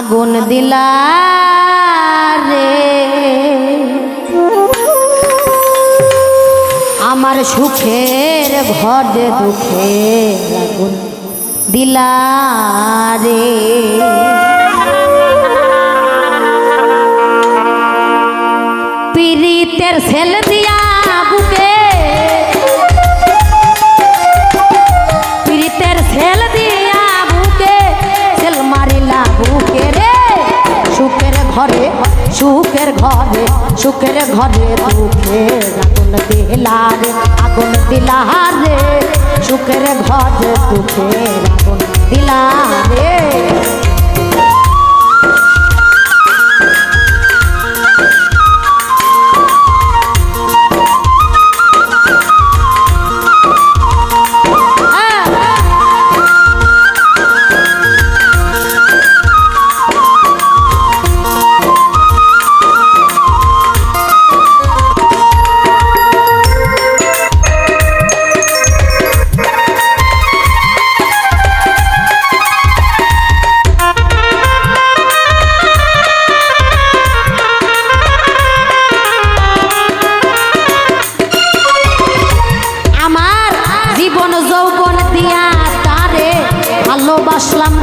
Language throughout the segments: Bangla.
আগুন দিলা রে। আমার সুখের ঘরে দুঃখে আগুন দিলা রে। পীড়িতের ছেল দিয়া সুখের ঘরে দুঃখের আগুন দিলা রে, আগুন দিলা রে। সুখের ঘরে দুঃখের আগুন দিলা রে।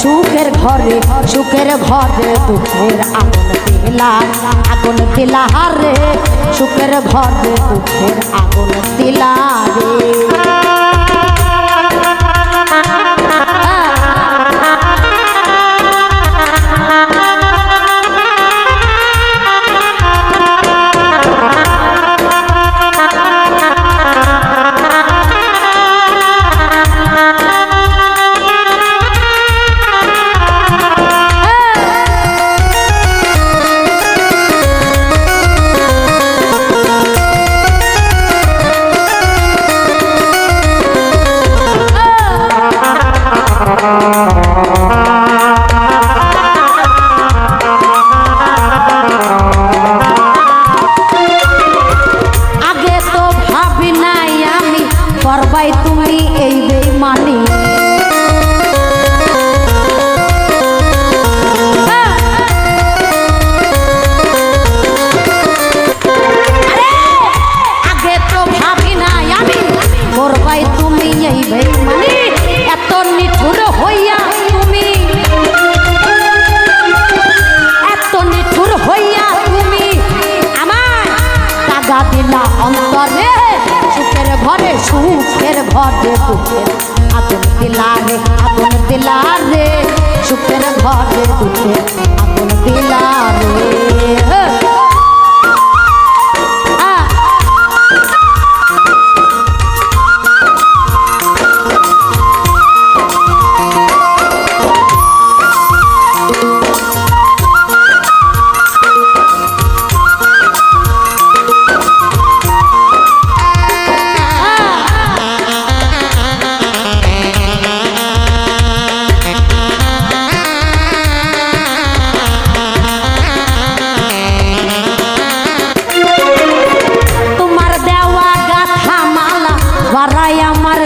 সুখের ঘরে সুখের ঘরে দুঃখের আগুন দিলা আগুন দিলা রে সুখের ঘরে দুঃখের আগুন দিলা রে। ঘরে দুঃখের আগুন দিলা রে আগুন দিলা রে সুখের ঘরে দুঃখের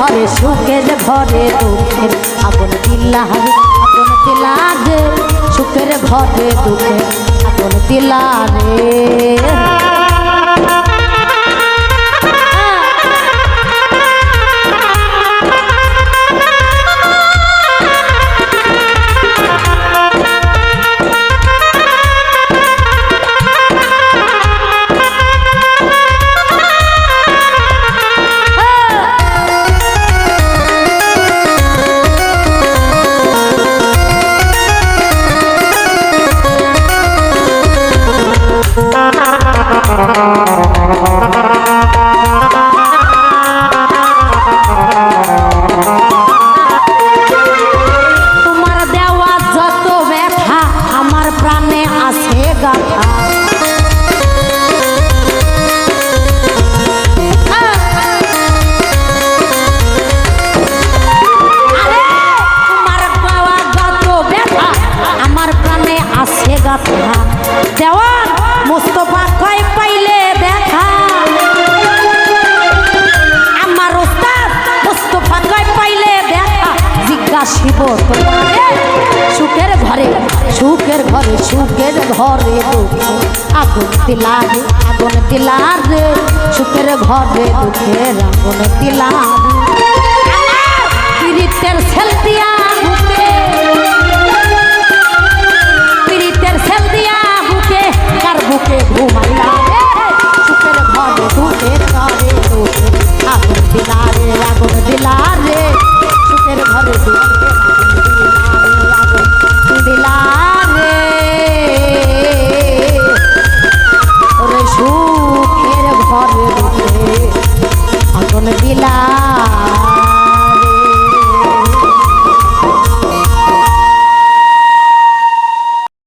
তোমার সুখের, ঘরে দুঃখের। আপন আমার দ্বিগুণ দিলা রে। পাইয়া বলা আমারে পাইয়া বলা পুইরা তোমারে সুখের ঘরে সুখের ঘরে সুখের ঘরে দুঃখ। আগুন দিলা রে, আগুন দিলা রে, সুখের ঘরে দুঃখের আগুন দিলা পিরিতের সেল দিয়া হুকে পিরিতের সেল দিয়া হুকে কার বুকে ঘুমাই